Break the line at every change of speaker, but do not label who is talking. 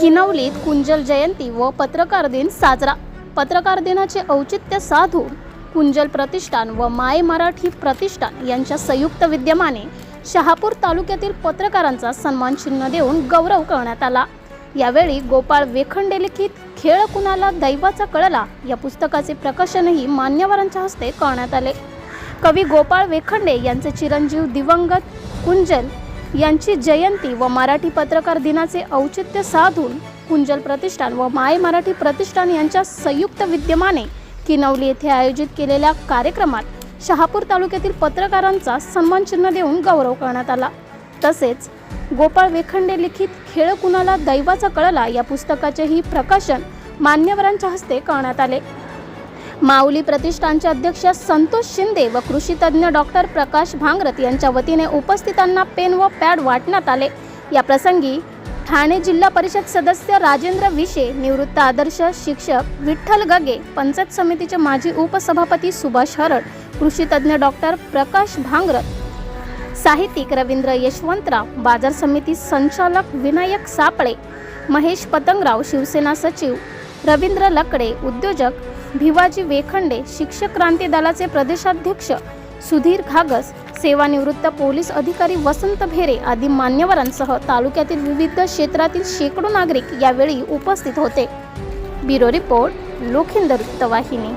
किनवलीत कुंजल जयंती व पत्रकार दिन साजरा. पत्रकार दिनाचे औचित्य साधून कुंजल प्रतिष्ठान व माय मराठी प्रतिष्ठान यांच्या संयुक्त विद्यमाने शहापूर तालुक्यातील पत्रकारांचा सन्मान चिन्ह देऊन गौरव करण्यात आला. यावेळी गोपाळ वेखंडे लिखित खेळ कुणाला दैवाचा कळला या पुस्तकाचे प्रकाशनही मान्यवरांच्या हस्ते करण्यात आले. कवी गोपाळ वेखंडे यांचे चिरंजीव दिवंगत कुंजल यांची जयंती व मराठी पत्रकार दिनाचे औचित्य साधून कुंजल प्रतिष्ठान व माय मराठी प्रतिष्ठान यांच्या संयुक्त विद्यमाने किनवली येथे आयोजित केलेल्या कार्यक्रमात शहापूर तालुक्यातील पत्रकारांचा सन्मान चिन्ह देऊन गौरव करण्यात आला. तसेच गोपाळ वेखंडे लिखित खेळ कुणाला दैवाचा कळला या पुस्तकाचेही प्रकाशन मान्यवरांच्या हस्ते करण्यात आले. माऊली प्रतिष्ठानचे अध्यक्ष संतोष शिंदे व कृषीतज्ञ डॉक्टर प्रकाश भांगरत यांच्या वतीने उपस्थितांना पेन व पॅड वाटण्यात आले. या प्रसंगी ठाणे जिल्हा परिषद सदस्य राजेंद्र विशे निवृत्त आदर्श शिक्षक विठ्ठल गगे पंचायत समितीचे माजी उपसभापती सुभाष हरड कृषीतज्ञ डॉक्टर प्रकाश भांगरत साहित्यिक रवींद्र यशवंतराव बाजार समिती संचालक विनायक सापळे महेश पतंगराव शिवसेना सचिव रवींद्र लकडे उद्योजक भिवाजी वेखंडे शिक्षक क्रांती दलाचे प्रदेशाध्यक्ष सुधीर घागस सेवानिवृत्त पोलीस अधिकारी वसंत भेरे आदी मान्यवरांसह तालुक्यातील विविध क्षेत्रातील शेकडो नागरिक यावेळी उपस्थित होते. ब्युरो रिपोर्ट लोखिंदर वृत्तवाहिनी